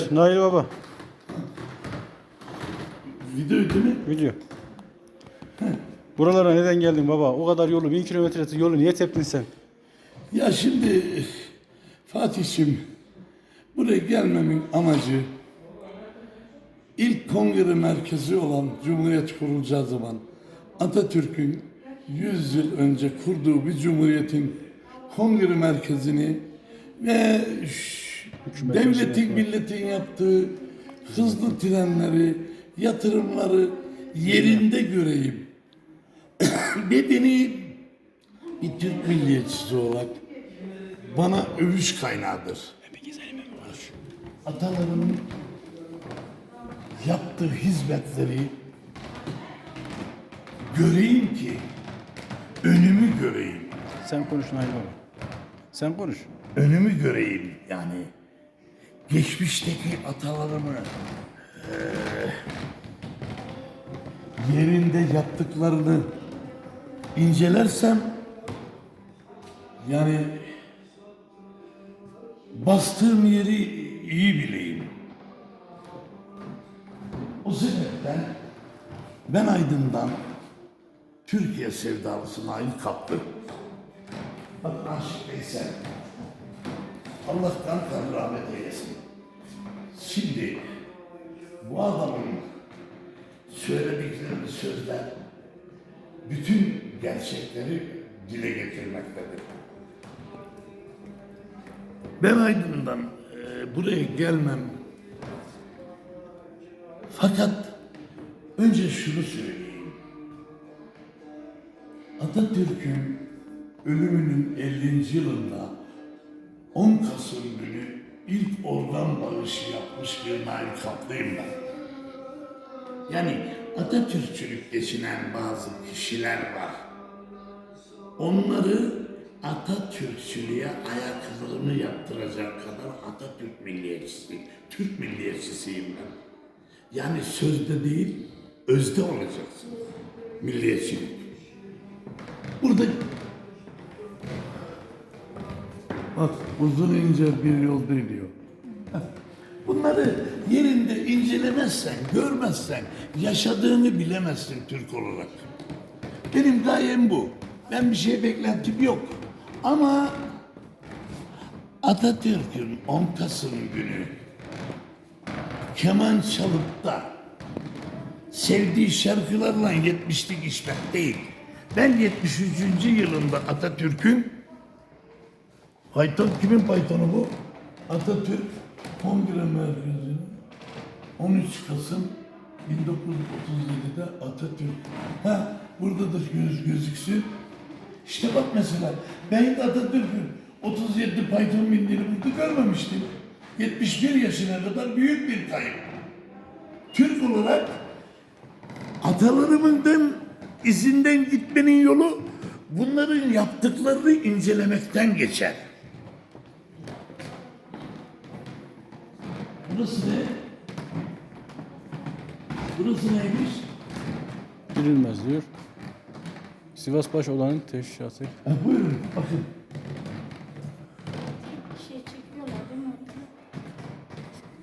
Evet, Nail Baba. Video değil mi? Video. Buralara neden geldin baba? O kadar yolu, bin kilometre yolu niye teptin sen? Ya şimdi Fatih'im buraya gelmemin amacı ilk kongre merkezi olan Cumhuriyet kurulacağı zaman Atatürk'ün 100 yıl önce kurduğu bir cumhuriyetin kongre merkezini ve ş- devletin milletin yaptığı hızlı trenleri, yatırımları yerinde göreyim. Bedeni bir Türk milliyetçisi olarak bana övüş kaynağıdır. Atalarımın yaptığı hizmetleri göreyim ki önümü göreyim. Sen konuş Nail Baba. Sen konuş. Önümü göreyim yani. Geçmişteki atalarımı eee, yerinde yaptıklarını incelersem yani bastığım yeri iyi bileyim. O sebepten ben Aydın'dan Türkiye sevdalısı Nail Kaplı Bak Aşık Veysel Allah'tan kan rahmet eylesin. Şimdi bu adamın söyledikleri sözler bütün gerçekleri dile getirmektedir. Ben Aydın'dan e, buraya gelmem fakat önce şunu söyleyeyim. Atatürk'ün ölümünün 50. yılında 10 Kasım günü ilk organ bağışı yapmış bir Nail Kaplıyım ben. Yani Atatürkçülük geçinen bazı kişiler var. Onları Atatürkçülüğe ayakkabılarını yaptıracak kadar Atatürk milliyetçisi, Türk milliyetçisiyim ben. Yani sözde değil, özde olacaksın. Milliyetçilik. Burada Bak uzun ince bir yol değil. Bunları yerinde incelemezsen, görmezsen, yaşadığını bilemezsin Türk olarak. Benim gayem bu. Ben bir şey beklentim yok. Ama Atatürk'ün 10 Kasım günü keman çalıp da sevdiği şarkılarla 70'lik içmek değil. Ben 73. yılında Atatürk'ün Python kimin Python'u bu? Atatürk Kongre Merkezi'nin 13 Kasım 1937'de Atatürk. Ha burada da göz, gözüksün. İşte bak mesela ben Atatürk'ün 37 Python bindiğini burada görmemiştim. 71 yaşına kadar büyük bir kayıp. Türk olarak atalarımın izinden gitmenin yolu bunların yaptıklarını incelemekten geçer. Burası ne? Burası neymiş? Girilmez diyor. Sivas Baş olanın teşhisatı. Ha, buyurun bakın. şey çekiyorlar değil mi?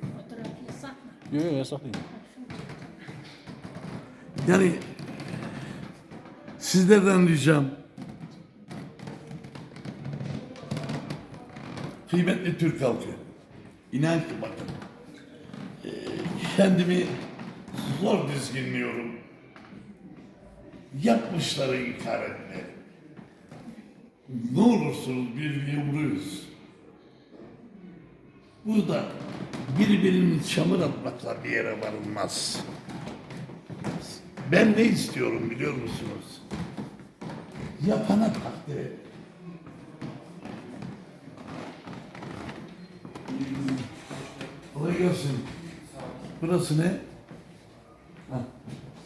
Fotoğraf yasak mı? Yok yok yasak değil. Yani sizlerden ricam kıymetli Türk halkı inan ki bakın kendimi zor dizginliyorum yapmışları inkar etme ne olursunuz bir yumruyuz burada birbirinin çamur atmakla bir yere varılmaz. Ben ne istiyorum biliyor musunuz? Yapana takdir et. Kolay gelsin. Burası ne? Ha,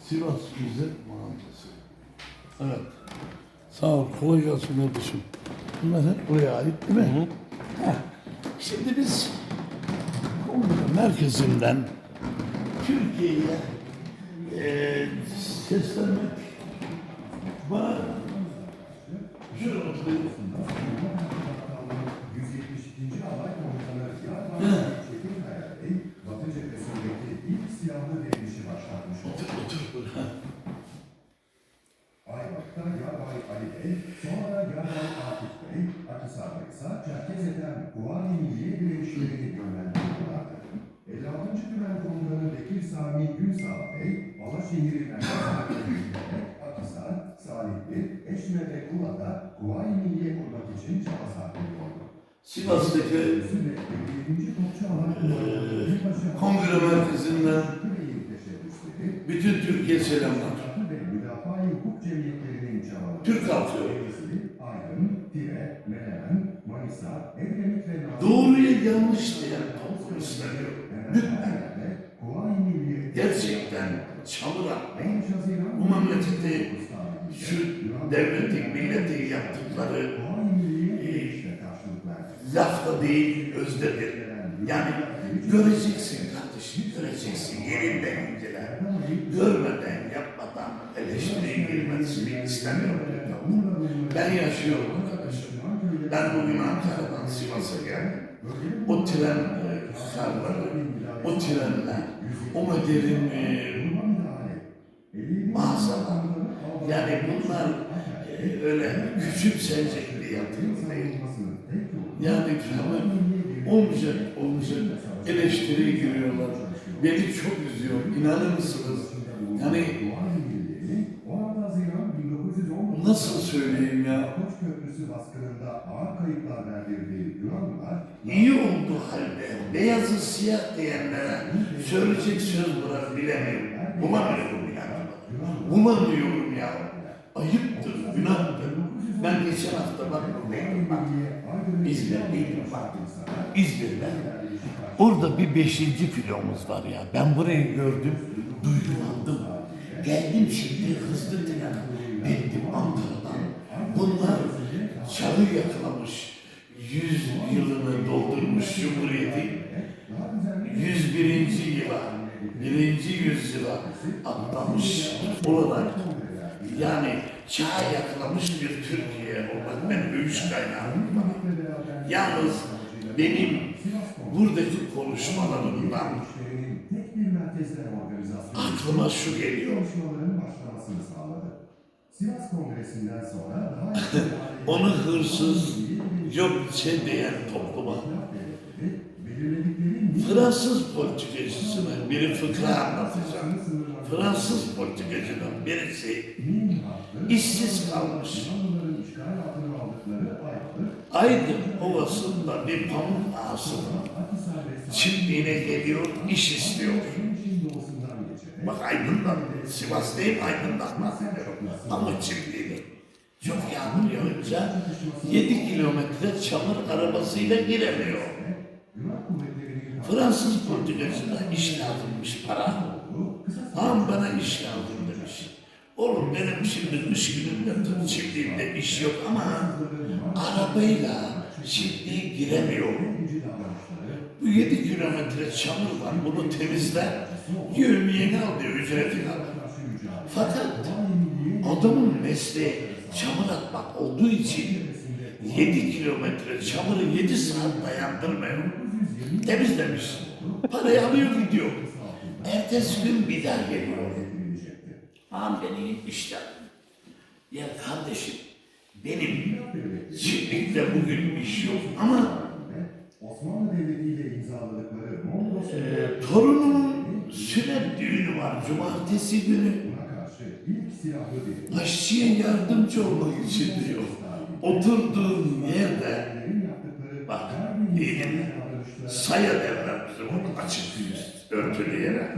Sivas Güzel Mahallesi. Evet. Sağ ol. Kolay gelsin kardeşim. Bunlar hep buraya ait değil mi? Heh. Şimdi biz Kongre merkezinden Türkiye'ye eee seslenmek bana şöyle ise Çerkeze'den Kuvayi Milliye direnişlerini yönlendiriyorlardı. 56. Tümen Komutanı Bekir Sami Günsağ Bey, Alaşehir'in Erdoğan'la Akhisar, Salihli, Eşme ve Kuva'da Kuvayi Milliye kurmak için çaba sarf ediyordu. Sivas'taki Sürekli 7. Topçu Alan Kumandanı Yüzbaşı kongre merkezinden bütün Türkiye selamlar. Türk halkı. Nazilli- Doğruya yanlış diyen toplum istemiyor. Lütfen. Gerçekten çamur atmayın. 13 Haziran Bu memlekette 1909 tarihinde şu devletin, milletin yaptıkları lafta değil, özdedir. Yani göreceksin kardeşim, göreceksin. yerinden inceler. Görmeden, yapmadan eleştiriye girmesini istemiyorum. Ben yaşıyorum. Ben bugün Ankara'dan Sivas'a geldim. O tren e, karları, o trenler, o modelin e, mağazalar. Yani bunlar e, öyle küçümsenecek bir yatırım değil. Yani hemen olmayacak, olmayacak eleştiriye giriyorlar. Beni çok üzüyor, inanır mısınız? Yani Köprüsü baskınında ağır kayıplar verdirdiği Yunanlılar İyi oldu halde beyazı siyah diyenlere söyleyecek söz bırak bilemiyorum. Bulamıyorum yani. Bulamıyorum ya. Ayıptır, günahtır. Ben geçen hafta bak buradaydım. İzmir'deydim bak. İzmir'de. Orada bir beşinci filomuz var ya. Ben burayı gördüm, duygulandım. Geldim şimdi hızlı tren. Bindim Ankara'dan. Bunlar çarı yakalamış. Yüz yılını doldurmuş Cumhuriyeti. 101. yıla, birinci yüzyıla atlamış olarak yani çağ yakalamış bir Türkiye olmak benim övüş kaynağım. Yalnız benim buradaki konuşmalarımdan aklıma şu geliyor. Sivas Kongresi'nden sonra daha Onu hırsız, yok şey diyen topluma. Fransız politikacısının biri fıkra anlatacağım. Fransız politikacının birisi işsiz kalmış. Aydın Ovası'nda bir pamuk ve çiftliğine geliyor, iş istiyor. Bak Aydın'dan, Sivas değil Aydın'dan bahsediyorum. Pamuk çiftliğini. Çok yağmur yağınca 7 kilometre çamur arabasıyla giremiyor. Fransız politikacına iş lazımmış para. Ağam bana iş lazım demiş. Oğlum benim şimdi üç günümde çiftliğimde iş yok ama arabayla çiftliğe giremiyorum. Bu yedi kilometre çamur var bunu temizle. Yövmiyeni al diyor ücretini al. Fakat adamın mesleği çamur atmak olduğu için 7 kilometre çamuru 7 saat dayandırmıyor. Temizlemiş. Parayı alıyor gidiyor. Ertesi gün bir daha geliyor. Ağam beni gitmişler. Ya kardeşim benim çiftlikte bugün iş yok ama Osmanlı Devleti ile imzaladıkları Mondros e, torunumun sünnet düğünü var cumartesi günü. Aşçıya yardımcı olmak için diyor. Oturduğum yerde bak iyi. Saya derler bizim onu açık yüz örtülü yere.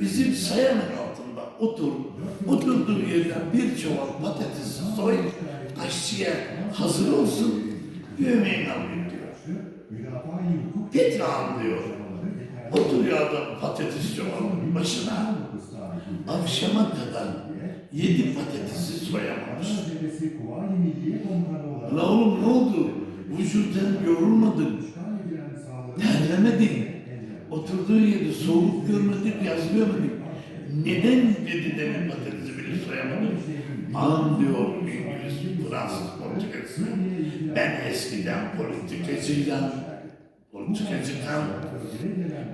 Bizim sayanın altında otur, oturduğu yerden bir çuval patatesi soy, aşçıya hazır olsun, yemeğini alayım diyor. Petra'm diyor. Oturuyor adam patates çuvalının başına. Akşama kadar yedi patatesi soyamamış. La oğlum ne oldu? Vücudun yorulmadın, terlemedin. Oturduğun yerde soğuk görmedik, yaz görmedik. Neden dedi demin patatesi bile soyamadın? Ağam diyor İngiliz, Fransız politikacısı. Ben eskiden politikacıydım. Politikacıdan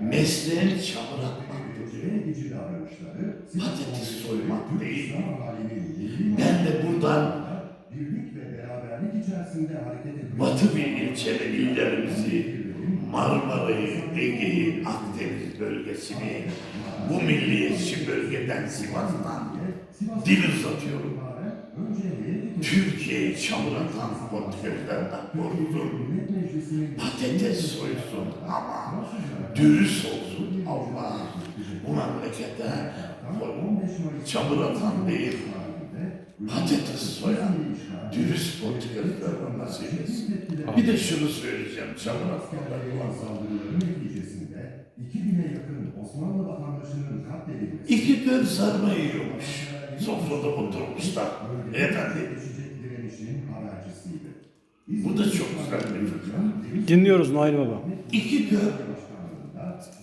mesleğim çamur atmaktı diyor. edici davranışları Patates soymak değil. Ben de buradan. Batı bir ilçeli illerimizi, Marmara'yı, Ege'yi, Akdeniz bölgesini, bu milliyetçi bölgeden Sivas'tan dil uzatıyorum. Türkiye'yi çamur atan politikacılardan korusun. Patates soysun ama dürüst olsun Allah. Bu memlekete çamur atan değil, patates soyan dürüst politikacılardan nasip etsin. Bir de şunu söyleyeceğim çamur atmadan Saldırıların neticesinde 2000'e yakın Osmanlı vatandaşının katledilmesi İki kör sarma yiyormuş. Sofrada oturmuşlar. Efendi geçecek direnişin habercisiydi. Bu da çok güzel bir fıkra. Dinliyoruz Nail Baba. İki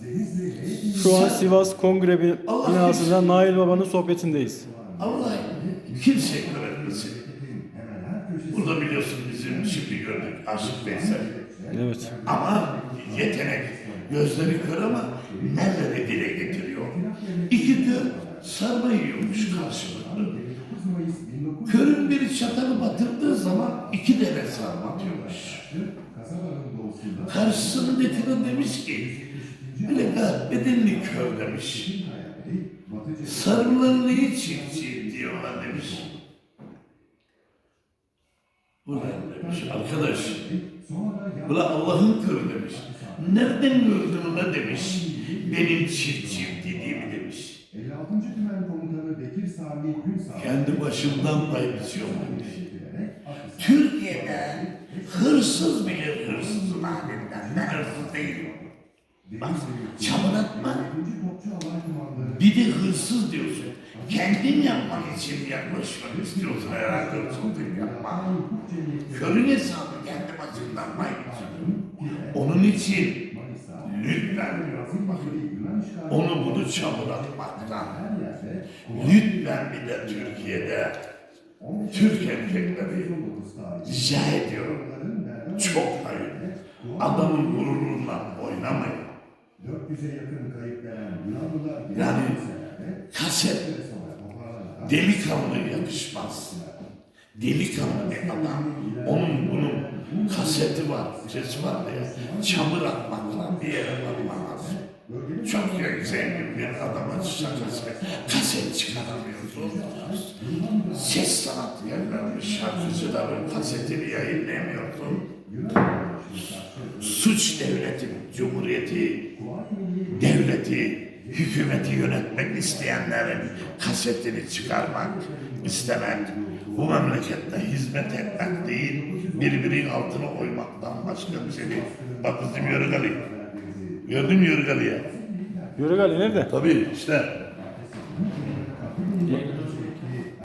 Heyetin Şu an Sivas Kongre Bi- binasında Nail Baba'nın sohbetindeyiz. Allah kimse köşesi Burada biliyorsun bizim şimdi gördük Aşık Veysel. Evet. Ama yetenek. Gözleri kör ama neleri dile getiriyor. İki kör sarma yiyormuş karşılıklı. Körün bir çatalı batırdığı zaman iki deve sarma atıyormuş. Karşısındakinin demiş ki, bile bedenli kör demiş. Sarıları ne çiftçi diyorlar demiş. Ulan demiş arkadaş, ulan Allah'ın kör demiş. Nereden gördün ulan demiş, benim çiftçiyim dedi. 6. Tümen Komutanı Bekir Sami Günsal kendi başımdan da. Türkiye'de hırsız bile hırsızın halinden ben hırsız değilim. Bak çabalatma. Bir de hırsız diyorsun. Kendin yapmak için yaklaşmak istiyorsun herhalde hırsızlık yapma. Körün hesabı kendi başından pay Onun için lütfen Onu bunu çamur atmaktan her yerde lütfen bir de Türkiye'de 15 Türk erkekleri 19 tarihinde rica ediyorum. Çok hayır. Adamın gururundan oynamayın. 400'e yakın kayıp veren Yunanlılar Yani kaset delikanlı yakışmaz. Delikanlı bir adam. Onun bunun kaseti var, sesi var diye çamur atmakla bir yere varmaz. Çok ya zengin bir adama şakası. Kaset çıkaramıyorsun. Ses sanatı yerlermiş şarkıcıların kasetini yayınlayamıyorsun. Suç devleti, cumhuriyeti, devleti, hükümeti yönetmek isteyenlerin kasetini çıkarmak, istemek, bu memlekette hizmet etmek değil, birbirinin altına koymaktan başka bir şey değil. Bak bizim Yörügali. Gördün mü Yörügali'yi? Yörük Ali nerede? Tabii işte.